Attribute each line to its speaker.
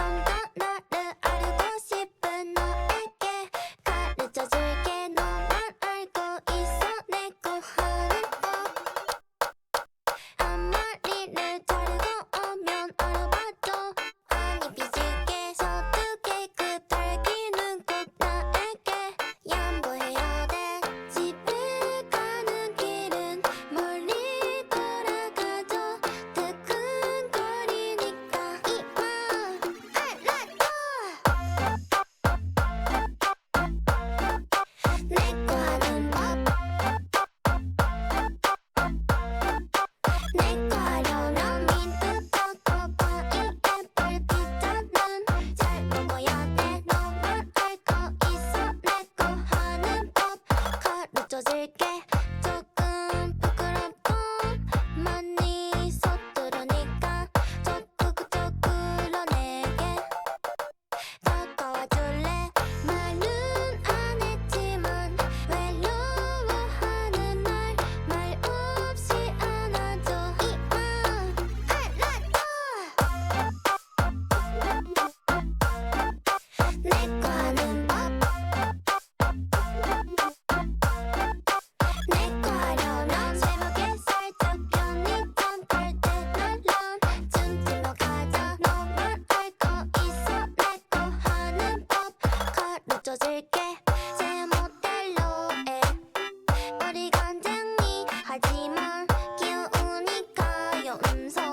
Speaker 1: something 내과는 내과려면 제목에 살짝 변이 탐탈때난런좀 들어가자 너만 알고 있어 내거 하는 법 가르쳐 줄게 제 모델로에 어리간쟁이 하지만 귀여우니까요 음성